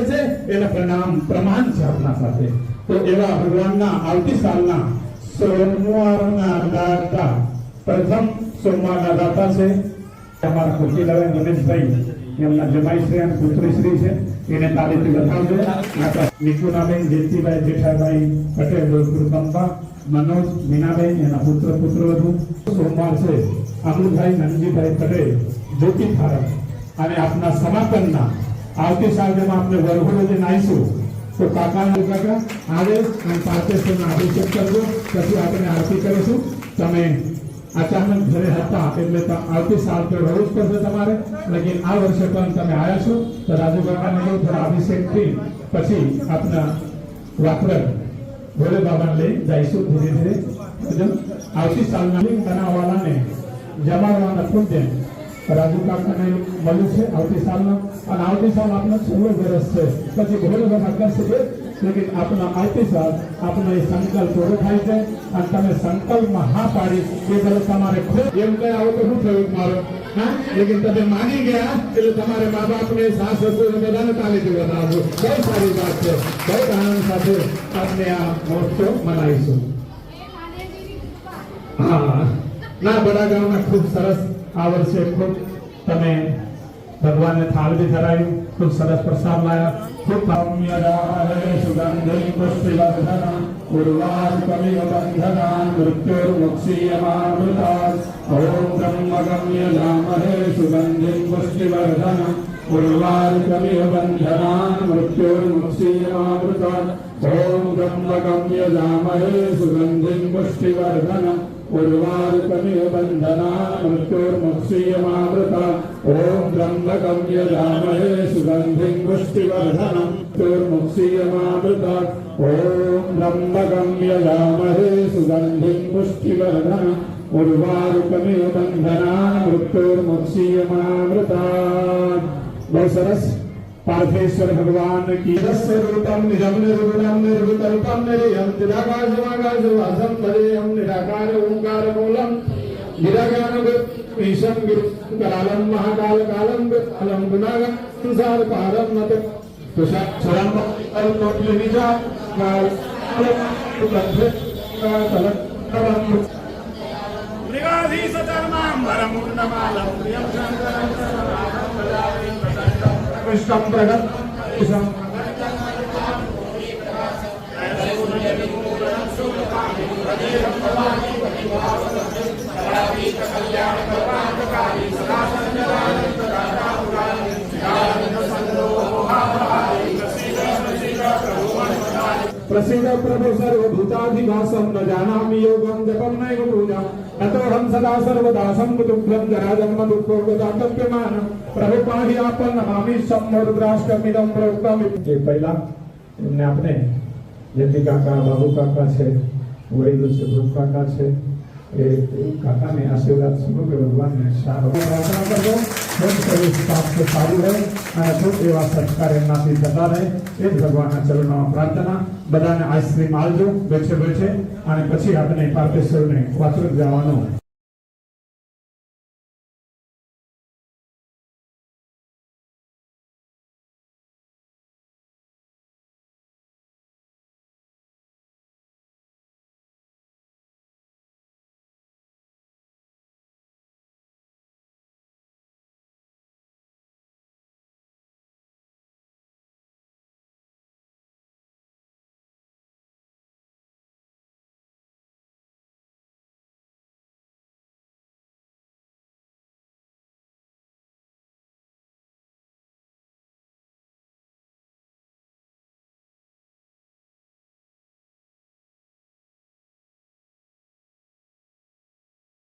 છે, એના પ્રણામ પ્રમાણ છે આપણા સાથે. તો એવા ભગવાનના આવતી સોમવારના દાતા, પ્રથમ સોમવારના દાતા છે. અમારા ખુશીલાબેન રમેશભાઈ, એમના જમાઈશ્રી અને પુત્રીશ્રી છે. એને તારીખથી બતાવજો. નિકુનાબેન, જયંતિભાઈ, જેઠાભાઈ પટેલ ગુરુકંબા મનોજ, મીનાબેન, એના પુત્ર, પુત્રવધુ. સોમવાર છે. અમૃતભાઈ નંદજીભાઈ પટેલ જ્યોતિ ફારમ અને આપના સમાપનના આવતી સાલ જેમાં આપણે વરઘોડો જે નાઈશું તો કાકા અને કાકા આવે અને પાર્થેશ્વરનો અભિષેક કરજો પછી આપણે આરતી કરીશું તમે અચાનક ઘરે હતા એટલે તો આવતી સાલ તો રહેવું જ પડશે તમારે લેકિન આ વર્ષે પણ તમે આવ્યા છો તો રાજુ કાકાને કહું થોડા અભિષેકથી પછી આપના વાપરક ભોલે બાબાને લઈ જઈશું ધીરે ધીરે સમજો? આવતી સાલના લિંક બનાવવાલાને જમાડવાના પુણ્ય રાજુ કાકાને મળ્યું છે આવતી સાલનો અને આવતી સાલ આપનો છેલ્લો વર્ષ છે. પછી કરશે લેકિન આપના આવતી સાલ આપનો એ સંકલ્પ પૂરો થાય છે. અને તમે સંકલ્પમાં હા પાડી એ બદલ તમારે ખૂબ એમ કઈ આવો તો શું થયું મારો? હા? લેકિન તમે માની ગયા એટલે તમારે મા બાપને સાસ સસુર બધાને તાલીથી બનાવજો બહુ સારી વાત છે. બહુ આનંદ સાથે આપણે આ મહોત્સવ મનાવીશું. હા. ના બડા ખૂબ સરસ આ વર્ષે ખૂબ તમે ભગવાનને થાળ બી ધરાયું ખૂબ સરસ પ્રસાદ લાયા ખૂબ કામ્યદાય સુગંધિ પુષ્ટિવર્ધના ઉર્વાર કવિ બંધના મૃત્યુર્મુક્ષીયમામૃતા ઓમ બ્રહ્મગમ્ય નામહે સુગંધિ પુષ્ટિવર્ધના ઉર્વાર કવિ બંધના મૃત્યુર્મુક્ષીયમામૃતા ઓમ બ્રહ્મગમ્ય નામહે સુગંધિ उर्वारुकमिवबन्धना मृत्योर्मुत्सीयमावृता ॐ त्र्यम्बकं यजामहे सुगन्धिं पुष्टिवर्धनं त्योर्मुत्सीयमावृता ॐ त्र्यम्बकं यजामहे सुगन्धिं पुष्टिवर्धनम् उर्वारुकमिव बन्धना मृत्योर्मुत्सीयमावृता बहु सरस पार्थेश्वर भगवान की दस्य रूपम निजम निर्गुणम निरूपम निर्विकल्पम निरयम निराकाशमाकाश वासम हम निराकार ओंकार मूलम निराकार विषम कालम महाकाल कालम कालम गुणागम संसार पारम मत। तुषाक्षरम अल्पोटल निजा काल मृगाधीशधर्मां वरमुर्णमालं प्रियं शङ्करं कृष्णं प्रगतम् हृदय प्रसीद प्रभु सर्वभूताधिवासं न जानामि योगं जपं नैव पूजां अतोऽहं सदा सर्वदा सम्मुखं जराजन्म दुःखोपदातप्यमानं પ્રભુ પાહી આપન નમામિ સંવર્દ્રાષ્ટમિદમ પ્રોક્તમ જે પહેલા એમને આપણે જેથી કાકા બાબુ કાકા છે વડીલો છે ધ્રુવ કાકા છે એ કાકાને આશીર્વાદ સમગ્ર ભગવાનને સારો પ્રાર્થના કરજો ખૂબ સ્વાસ્થ્ય સારું રહે અને ખૂબ એવા સંસ્કાર એમનાથી થતા રહે. એ જ ભગવાનના ચરણોમાં પ્રાર્થના. બધાને આઈસ્ક્રીમ આલજો બેઠે બેઠે અને પછી આપણે પાર્ટેશ્વરને વાસણ જવાનું